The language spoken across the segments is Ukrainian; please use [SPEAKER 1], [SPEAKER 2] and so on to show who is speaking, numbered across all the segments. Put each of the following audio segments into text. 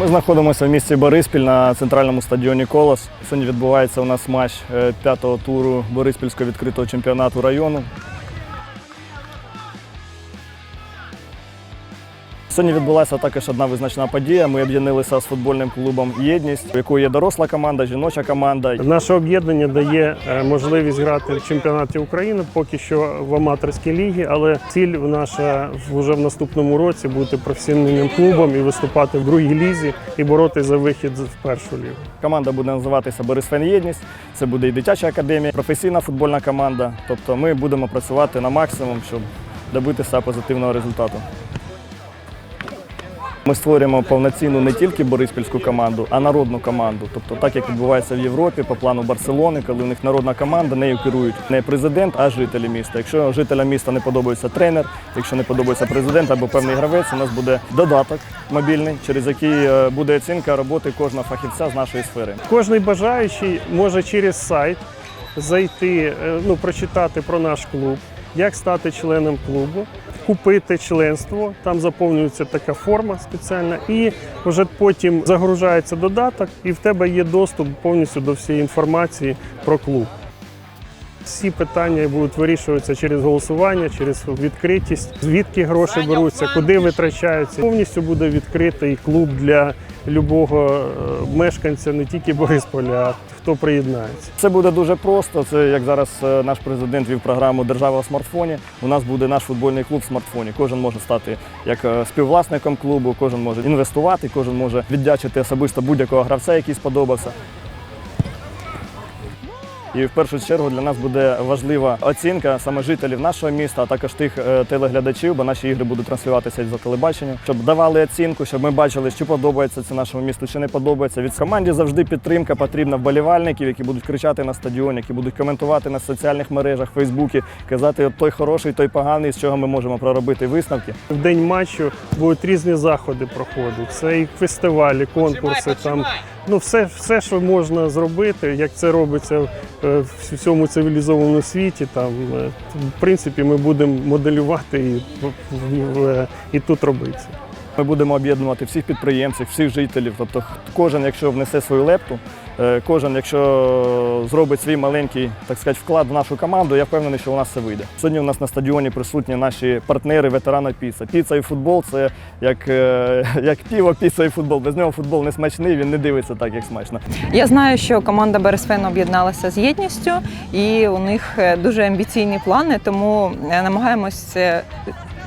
[SPEAKER 1] Ми знаходимося в місті Бориспіль на центральному стадіоні Колос. Сьогодні відбувається у нас матч е, п'ятого туру Бориспільського відкритого чемпіонату району. Сьогодні відбулася також одна визначна подія. Ми об'єдналися з футбольним клубом Єдність, у якої є доросла команда, жіноча команда.
[SPEAKER 2] Наше об'єднання дає е, можливість грати в чемпіонаті України поки що в аматорській лігі, але ціль наша вже в наступному році бути професійним клубом і виступати в другій лізі і боротися за вихід в першу лігу.
[SPEAKER 1] Команда буде називатися Борисфен Єдність. Це буде і дитяча академія, професійна футбольна команда. Тобто ми будемо працювати на максимум, щоб добитися позитивного результату. Ми створюємо повноцінну не тільки бориспільську команду, а народну команду. Тобто, так як відбувається в Європі по плану Барселони, коли у них народна команда, нею керують не президент, а жителі міста. Якщо жителям міста не подобається тренер, якщо не подобається президент або певний гравець, у нас буде додаток мобільний, через який е, буде оцінка роботи кожного фахівця з нашої сфери.
[SPEAKER 2] Кожний бажаючий може через сайт зайти, е, ну, прочитати про наш клуб, як стати членом клубу, купити членство. Там заповнюється така форма спеціальна, і вже потім загружається додаток, і в тебе є доступ повністю до всієї інформації про клуб. Всі питання будуть вирішуватися через голосування, через відкритість, звідки гроші беруться, куди витрачаються. Повністю буде відкритий клуб для любого е, мешканця не тільки Борисполя, а хто приєднається.
[SPEAKER 1] Це буде дуже просто. Це як зараз е, наш президент вів програму Держава в смартфоні. У нас буде наш футбольний клуб в смартфоні. Кожен може стати як е, співвласником клубу, кожен може інвестувати, кожен може віддячити особисто будь-якого гравця, який сподобався. І в першу чергу для нас буде важлива оцінка саме жителів нашого міста, а також тих е, телеглядачів, бо наші ігри будуть транслюватися за телебаченням, щоб давали оцінку, щоб ми бачили, чи подобається це нашому місту, чи не подобається. Від команді завжди підтримка потрібна вболівальників, які будуть кричати на стадіоні, які будуть коментувати на соціальних мережах, Фейсбуці, казати той хороший, той поганий, з чого ми можемо проробити висновки.
[SPEAKER 2] В день матчу будуть різні заходи проходити. Це і фестивалі, конкурси, там ну все, все, що можна зробити, як це робиться е, в всьому цивілізованому світі. Там е, в принципі ми будемо моделювати і, в- і тут робити.
[SPEAKER 1] Ми будемо об'єднувати всіх підприємців, всіх жителів. Тобто кожен, якщо внесе свою лепту, е, кожен, якщо зробить свій маленький, так сказати, вклад в нашу команду, я впевнений, що у нас це вийде. Сьогодні у нас на стадіоні присутні наші партнери, ветерана піца. Піца і футбол це як, е, як піво, піца і футбол. Без нього футбол не смачний, він не дивиться так, як смачно.
[SPEAKER 3] Я знаю, що команда Бересфен об'єдналася з єдністю, і у них е, дуже амбіційні плани, тому намагаємось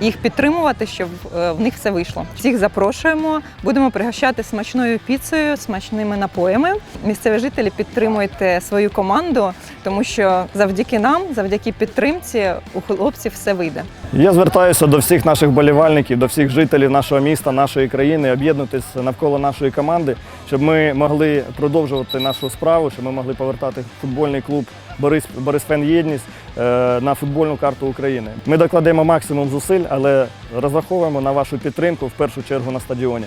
[SPEAKER 3] їх підтримувати, щоб е, в них все вийшло. Всіх запрошуємо, будемо пригощати смачною піцею, смачними напоями. Місцеві жителі підтримуйте свою команду, тому що завдяки нам, завдяки підтримці, у хлопців все вийде.
[SPEAKER 1] Я звертаюся до всіх наших болівальників, до всіх жителів нашого міста, нашої країни, об'єднатися навколо нашої команди, щоб ми могли продовжувати нашу справу, щоб ми могли повертати футбольний клуб Борис, Борисфен Єдність е, на футбольну карту України. Ми докладемо максимум зусиль, але розраховуємо на вашу підтримку в першу чергу на стадіоні.